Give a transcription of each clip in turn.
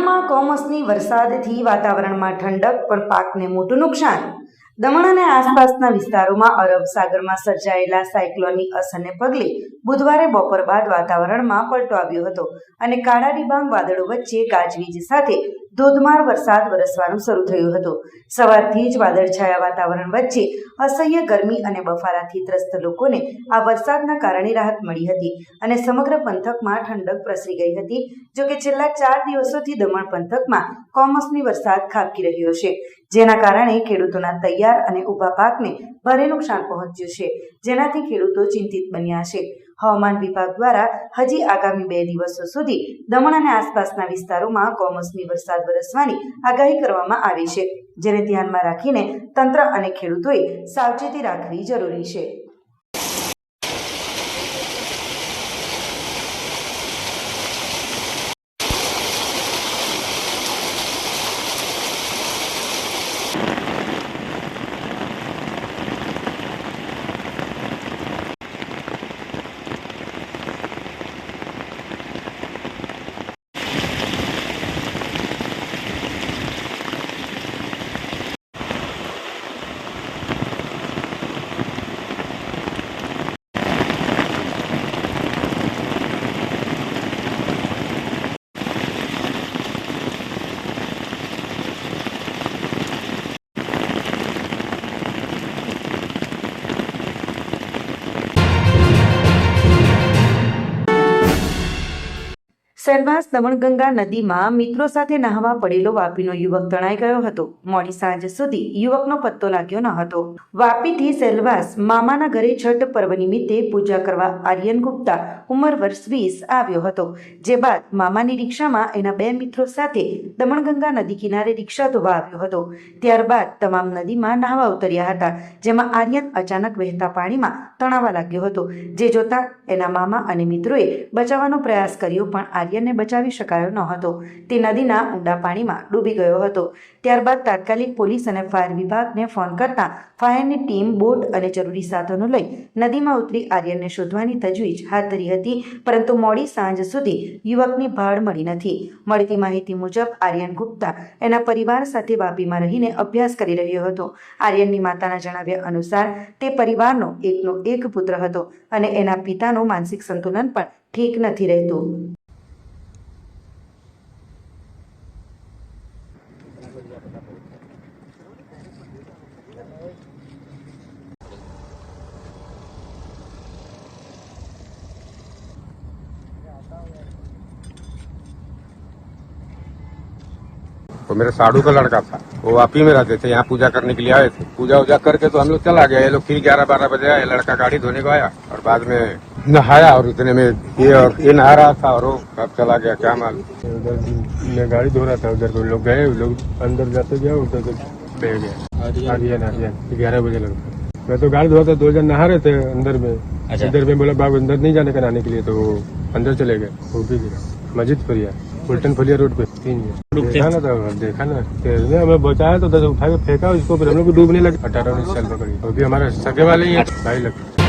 દમણમાં કમોસમી વરસાદથી વાતાવરણમાં ઠંડક, પણ પાકને મોટું નુકસાન. દમણ અને આસપાસના વિસ્તારોમાં અરબ સાગરમાં સર્જાયેલા સાયક્લોનની અસરને પગલે બુધવારે બપોર બાદ વાતાવરણમાં પલટો આવ્યો હતો અને કાળા ડિબાંગ વાદળો વચ્ચે ગાજવીજ સાથે ધોધમાર વરસાદ વરસવાનું શરૂ થયું હતું. સવારથી જ વાદળછાયા વાતાવરણ વચ્ચે અસહ્ય ગરમી અને બફારાથી ત્રસ્ત લોકોને આ વરસાદના કારણે રાહત મળી હતી અને સમગ્ર પંથકમાં ઠંડક પ્રસરી ગઈ હતી. જોકે છેલ્લા ચાર દિવસોથી દમણ પંથકમાં કમોસમી વરસાદ ખાબકી રહ્યો છે, જેના કારણે ખેડૂતોના તૈયાર અને ઊભા પાકને ભારે નુકસાન પહોંચ્યું છે, જેનાથી ખેડૂતો ચિંતિત બન્યા છે. હવામાન વિભાગ દ્વારા હજી આગામી બે દિવસો સુધી દમણ અને આસપાસના વિસ્તારોમાં કમોસમી વરસાદ વરસવાની આગાહી કરવામાં આવી છે. જેને ધ્યાનમાં રાખીને તંત્ર અને ખેડૂતોએ સાવચેતી રાખવી જરૂરી છે. સેલવાસ દમણગંગા નદીમાં મિત્રો સાથે નહાવા પડેલો વાપીનો યુવક તણાઈ ગયો હતો. મોડી સાંજ સુધી યુવકનો પત્તો લાગ્યો ન હતો. વાપીથી સેલવાસ મામાના ઘરે છઠ પર્વ નિમિત્તે પૂજા કરવા આર્યન ગુપ્તા ઉંમર વર્ષ વીસ આવ્યો હતો. જે બાદ મામાની રિક્ષામાં એના બે મિત્રો સાથે દમણગંગા નદી કિનારે રિક્ષા ધોવા આવ્યો હતો. ત્યારબાદ તમામ નદીમાં નહાવા ઉતર્યા હતા, જેમાં આર્યન અચાનક વહેતા પાણીમાં તણાવા લાગ્યો હતો. જે જોતા એના મામા અને મિત્રોએ બચાવવાનો પ્રયાસ કર્યો, પણ આર્યનને બચાવી શકાયો ન હતો તે નદીના ઊંડા પાણીમાં ડૂબી ગયો હતો. ત્યારબાદ તાત્કાલિક પોલીસ અને ફાયર વિભાગને ફોન કરતા ફાયરની ટીમ બોટ અને જરૂરી સાધનો લઈ નદીમાં ઉતરી આર્યનને શોધવાની તજવીજ હાથ ધરી હતી, પરંતુ મોડી સાંજ સુધી યુવકની ભાળ મળી નથી. મળતી માહિતી મુજબ, આર્યન ગુપ્તા એના પરિવાર સાથે વાપીમાં રહીને અભ્યાસ કરી રહ્યો હતો. આર્યનની માતાના જણાવ્યા અનુસાર, તે પરિવારનો એકનો એક પુત્ર હતો અને એના પિતાનું માનસિક સંતુલન પણ ઠીક નથી રહેતું. तो मेरे साड़ू का लड़का था वो वापी में रहते थे यहाँ पूजा करने के लिए आए थे। पूजा उजा करके तो हम लोग चला गया ये लोग फिर ग्यारह बारह बजे आए लड़का गाड़ी धोने को आया और बाद में नहाया और इतने में ये और ये नहा रहा था और वो अब चला गया क्या मालूम। उधर मैं गाड़ी धो रहा था उधर को लोग गए लोग अंदर जाते गया उधर से बह गया आर्यन। आर्यन ग्यारह बजे लगता मैं तो गाड़ी था दो जन नहा रहे थे अंदर में। अच्छा। इधर में बोला बाबू अंदर नहीं जाने का नहाने के लिए तो वो अंदर चले गए वो भी गया मस्जिद फरिया उल्टन फलिया रोड पे तीन लोग जन थे? देखा ना था देखा ना तैरने हमें बचाया तो उधर से उठा के फेंका उसको फिर हम लोग को डूबने लगे अठारह उन्नीस साल पकड़ी वो भी हमारे सगे वाले ही हैं भाई लगते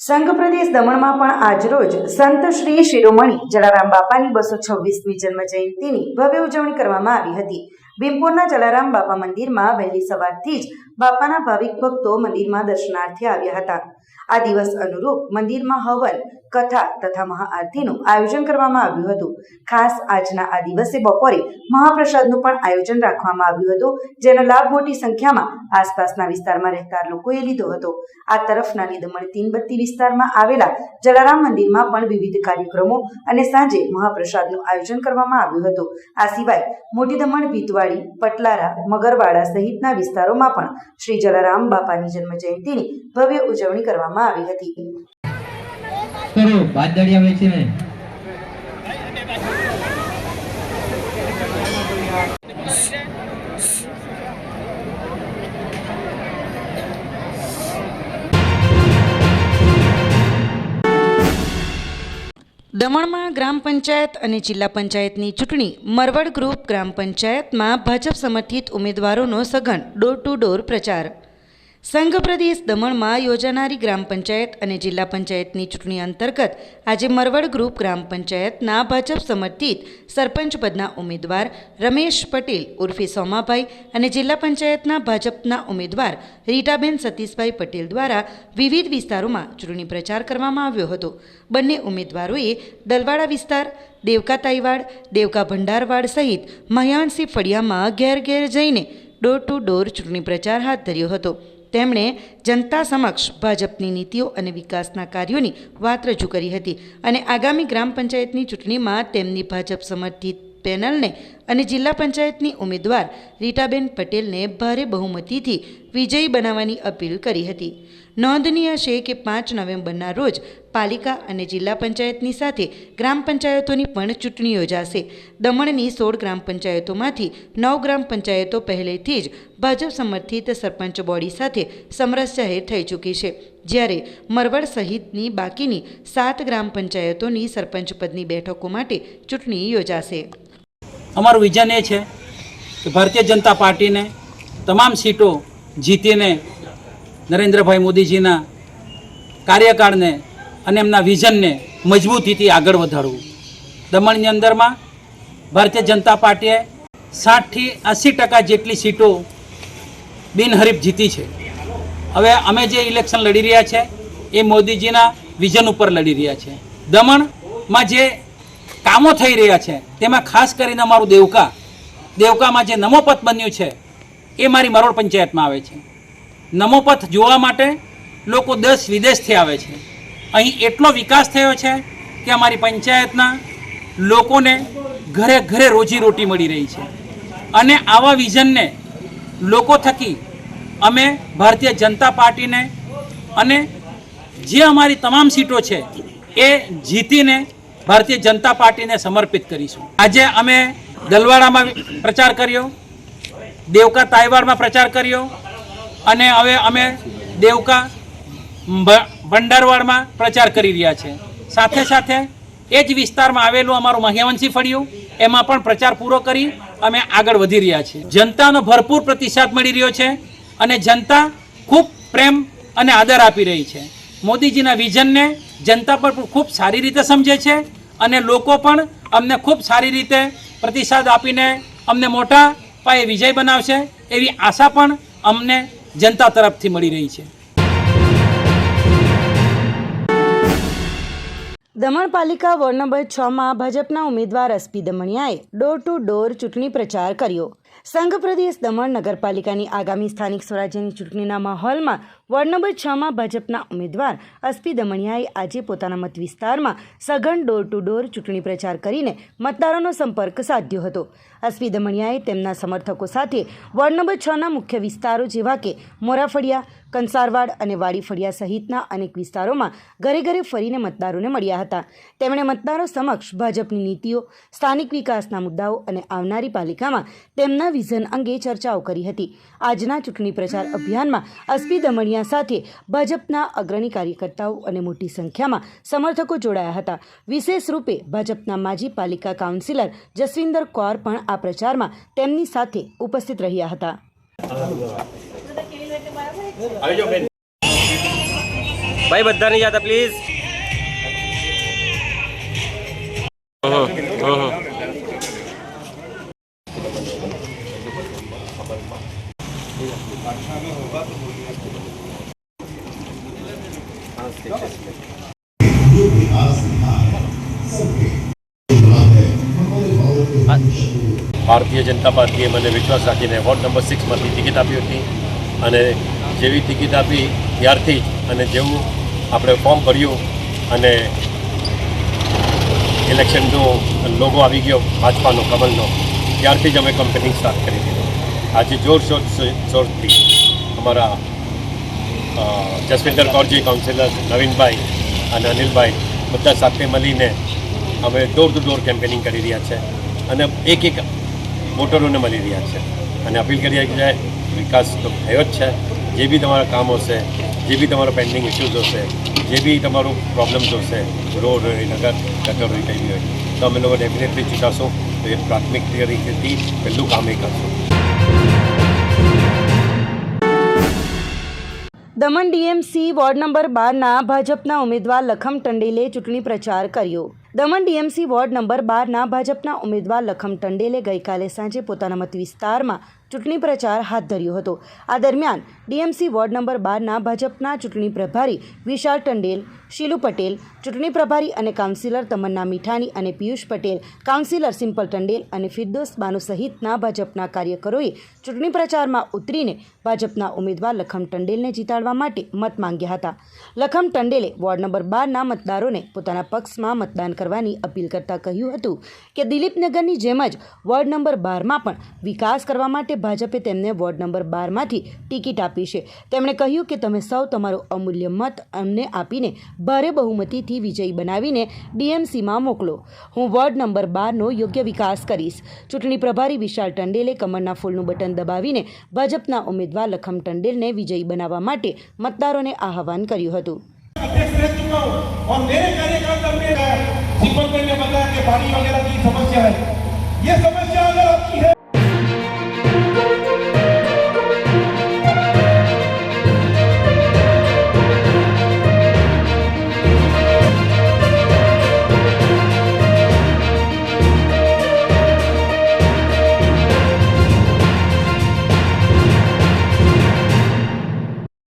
સંઘ પ્રદેશ દમણમાં પણ આજરોજ સંત શ્રી શિરોમણી જલારામ બાપાની બસો છવ્વીસમી જન્મ જયંતિની ભવ્ય ઉજવણી કરવામાં આવી હતી ભીમપુરના જલારામ બાપા મંદિરમાં વહેલી સવારથી જ બાપાના ભાવિક ભક્તો મંદિરમાં દર્શનાર્થે આવ્યા હતા આ દિવસ અનુરૂપ મંદિરમાં હવન, કથા તથા મહાઆરતીનું આયોજન કરવામાં આવ્યું હતું. ખાસ આજના આ દિવસે બપોરે મહાપ્રસાદનું પણ આયોજન રાખવામાં આવ્યું હતું, જેનો લાભ મોટી સંખ્યામાં આસપાસના વિસ્તારમાં રહેતા લોકોએ લીધો હતો. આ તરફના દમણ તીનબત્તી વિસ્તારમાં આવેલા જલારામ મંદિરમાં પણ વિવિધ કાર્યક્રમો અને સાંજે મહાપ્રસાદનું આયોજન કરવામાં આવ્યું હતું. આ સિવાય મોટી દમણ ભીતવાડી પટલારા, મગરવાડા સહિતના વિસ્તારોમાં પણ શ્રી જલારામ બાપાની જન્મ જયંતિની ભવ્ય ઉજવણી કરવામાં આવી હતી. દમણમાં ગ્રામ પંચાયત અને જિલ્લા પંચાયતની ચૂંટણી મરવડ ગ્રુપ ગ્રામ પંચાયતમાં ભાજપ સમર્થિત ઉમેદવારોનો સઘન ડોર ટુ ડોર પ્રચાર. સંઘ પ્રદેશ દમણમાં યોજાનારી ગ્રામ પંચાયત અને જિલ્લા પંચાયતની ચૂંટણી અંતર્ગત આજે મરવડ ગ્રુપ ગ્રામ પંચાયતના ભાજપ સમર્થિત સરપંચ પદના ઉમેદવાર રમેશ પટેલ ઉર્ફે સોમાભાઈ અને જિલ્લા પંચાયતના ભાજપના ઉમેદવાર રીટાબેન સતીશભાઈ પટેલ દ્વારા વિવિધ વિસ્તારોમાં ચૂંટણી પ્રચાર કરવામાં આવ્યો હતો. બંને ઉમેદવારોએ દલવાડા વિસ્તાર, દેવકા તાઈવાડ દેવકા ભંડારવાડ સહિત મહયાણસી ફળિયામાં ઘેર ઘેર જઈને ડોર ટુ ડોર ચૂંટણી પ્રચાર હાથ ધર્યો હતો. તેમણે જનતા સમક્ષ ભાજપની નીતિઓ અને વિકાસના કાર્યોની વાત રજૂ કરી હતી. અને આગામી ગ્રામ પંચાયતની ચૂંટણીમાં તેમની ભાજપ સમર્થિત પેનલને અને જિલ્લા પંચાયતની ઉમેદવાર રીટાબેન પટેલને ભારે બહુમતીથી વિજયી બનાવવાની અપીલ કરી હતી. નોંધનીય છે કે પાંચ નવેમ્બરના રોજ પાલિકા અને જિલ્લા પંચાયતની સાથે ગ્રામ પંચાયતોની પણ ચૂંટણી યોજાશે. દમણની સોળ ગ્રામ પંચાયતોમાંથી નવ ગ્રામ પંચાયતો પહેલેથી જ ભાજપ સમર્થિત સરપંચ બોડી સાથે સમરસ જાહેર થઈ ચૂકી છે. જ્યારે મરવડ સહિતની બાકીની સાત ગ્રામ પંચાયતોની સરપંચ પદની બેઠકો માટે ચૂંટણી યોજાશે. અમારું વિઝન એ છે કે ભારતીય જનતા પાર્ટીને તમામ સીટો જીતીને નરેન્દ્રભાઈ મોદીજીના કાર્યકાળને અને એમના વિઝનને મજબૂતીથી આગળ વધારવું. દમણની અંદરમાં ભારતીય જનતા પાર્ટીએ સાઠથી એંસી ટકા જેટલી સીટો બિનહરીફ જીતી છે. હવે અમે જે ઇલેક્શન લડી રહ્યા છે એ મોદીજીના વિઝન ઉપર લડી રહ્યા છે. દમણમાં જે કામો થઈ રહ્યા છે. તેમાં ખાસ કરીને અમારું દેવકા. દેવકામાં જે નમોપથ બન્યું છે, એ મારી મરોડ પંચાયતમાં આવે છે. નમોપથ જોવા માટે લોકો દસ વિદેશથી આવે છે. અહીં એટલો વિકાસ થયો છે કે અમારી પંચાયતના લોકોને ઘરે ઘરે રોજીરોટી મળી રહી છે. અને આવા વિઝનને લોકો થકી અમે ભારતીય જનતા પાર્ટીને અને જે અમારી તમામ સીટો છે, એ જીતીને ભારતીય જનતા પાર્ટીને સમર્પિત કરીશું. આજે અમે દલવાડામાં પ્રચાર કર્યો, દેવકા તાઈવાડમાં પ્રચાર કર્યો, અને હવે અમે દેવકા ભંડારવાડમાં પ્રચાર કરી રહ્યા છે. સાથે સાથે એ જ વિસ્તારમાં આવેલું અમારું મહ્યવંશી ફળિયું, એમાં પણ પ્રચાર પૂરો કરી અમે આગળ વધી રહ્યા છીએ. જનતાનો ભરપૂર પ્રતિસાદ મળી રહ્યો છે અને જનતા ખૂબ પ્રેમ અને આદર આપી રહી છે. મોદીજીના વિઝનને જનતા પણ ખૂબ સારી રીતે સમજે છે અને લોકો પણ અમને ખૂબ સારી રીતે પ્રતિસાદ આપીને અમને મોટા પાયે વિજય બનાવશે એવી આશા પણ અમને જનતા તરફથી મળી રહી છે. દમણ પાલિકા વોર્ડ નંબર છમાં ભાજપના ઉમેદવાર એસપી દમણિયાએ ડોર ટુ ડોર ચૂંટણી પ્રચાર કર્યો. સંઘ પ્રદેશ દમણ નગરપાલિકાની આગામી સ્થાનિક સ્વરાજ્યની ચૂંટણીના માહોલમાં વોર્ડ નંબર છમાં ભાજપના ઉમેદવાર અસ્પી દમણિયાએ આજે પોતાના મત વિસ્તારમાં સઘન ડોર ટુ ડોર ચૂંટણી પ્રચાર કરીને મતદારોનો સંપર્ક સાધ્યો હતો. અસ્પી દમણિયાએ તેમના સમર્થકો સાથે વોર્ડ નંબર છના મુખ્ય વિસ્તારો જેવા કે મોરાફળિયા, કંસારવાડ અને વાડીફળિયા સહિતના અનેક વિસ્તારોમાં ઘરે ઘરે ફરીને મતદારોને મળ્યા હતા. તેમણે મતદારો સમક્ષ ભાજપની નીતિઓ, સ્થાનિક વિકાસના મુદ્દાઓ અને આવનારી પાલિકામાં તેમના વિઝન અંગે ચર્ચાઓ કરી હતી. આજના ચૂંટણી પ્રચાર અભિયાનમાં અસ્પી દમણિયા સાથે ભાજપના અગ્રણી કાર્યકર્તાઓ અને મોટી સંખ્યામાં સમર્થકો જોડાયા હતા. વિશેષ રૂપે ભાજપના માજી પાલિકા કાઉન્સિલર જસવિંદર કૌર પણ આ પ્રચારમાં તેમની સાથે ઉપસ્થિત રહ્યા હતા. ભાઈ બધા નહીં જતા પ્લીઝ ભારતીય જનતા પાર્ટીએ મને વિશ્વાસ રાખીને વોર્ડ નંબર સિક્સમાંથી ટિકિટ આપી હતી અને જેવી ટિકિટ આપી ત્યારથી જ અને જેવું આપણે ફોર્મ ભર્યું અને ઇલેક્શનનો લોગો આવી ગયો ભાજપાનો, કમલનો, ત્યારથી જ અમે કંપની સ્ટાર્ટ કરી દીધી. આજે જોરશોર શોરથી અમારા જસવિંદર કૌરજી કાઉન્સિલર નવીનભાઈ અને અનિલભાઈ બધા સાથે મળીને અમે ડોર ટુ ડોર કેમ્પેનિંગ કરી રહ્યા છે અને એક એક વોટરોને મળી રહ્યા છે. અને અપીલ કરી છે, વિકાસ તો થયો જ છે. જે બી તમારા કામ હશે, જે બી તમારો પેન્ડિંગ ઇસ્યુઝ હશે, જે બી તમારું પ્રોબ્લેમ્સ હશે, રોડ હોય, નગર, ગટર હોય, કંઈ હોય, તો અમે લોકો ડેફિનેટલી ચૂંટાશું. તો એ પ્રાથમિક તરીકેથી પહેલું કામ એ કરશું. દમણ ડીએમસી વોર્ડ નંબર બારના ભાજપના ઉમેદવાર લખમ ટંડેલે ચૂંટણી પ્રચાર કર્યો. દમણ ડીએમસી વોર્ડ નંબર બારના ભાજપના ઉમેદવાર લખમ ટંડેલે ગઈકાલે સાંજે પોતાના મત વિસ્તારમાં ચૂંટણી પ્રચાર હાથ ધર્યો હતો. આ દરમિયાન ડીએમસી વોર્ડ નંબર બારના ભાજપના ચૂંટણી પ્રભારી વિશાલ ટંડેલ, શીલુ પટેલ, ચૂંટણી પ્રભારી અને કાઉન્સિલર તમન્ના મીઠાની અને પિયુષ પટેલ, કાઉન્સિલર સિમ્પલ ટંડેલ અને ફિરદોસ બાનુ સહિતના ભાજપના કાર્યકરોએ ચૂંટણી પ્રચારમાં ઉતરીને ભાજપના ઉમેદવાર લખમ ટંડેલને જીતાડવા માટે મત માંગ્યા હતા. લખમ ટંડેલે વોર્ડ નંબર બારના મતદારોને પોતાના પક્ષમાં મતદાન કરવાની અપીલ કરતા કહ્યું હતું કે દિલીપનગરની જેમ જ વોર્ડ નંબર બારમાં પણ વિકાસ કરવા માટે ભાજપે તેમને વોર્ડ નંબર બારમાંથી ટિકિટ આપી છે તેમણે કહ્યું કે તમે સૌ તમારો અમૂલ્ય મત અમને આપીને ભારે બહુમતીથી વિજયી બનાવીને ડીએમસીમાં મોકલો હું વોર્ડ નંબર બારનો યોગ્ય વિકાસ કરીશ ચૂંટણી પ્રભારી વિશાલ ટંડેલે કમરના ફૂલનું બટન દબાવીને ભાજપના ઉમેદવાર લખમ ટંડેલને વિજયી બનાવવા માટે મતદારોને આહવાન કર્યું હતું अध्यक्ष रह चुका हूँ और मेरे कार्यकाल में दीपक ने बताया कि पानी वगैरह की समस्या है ये समस्या अगर आपकी है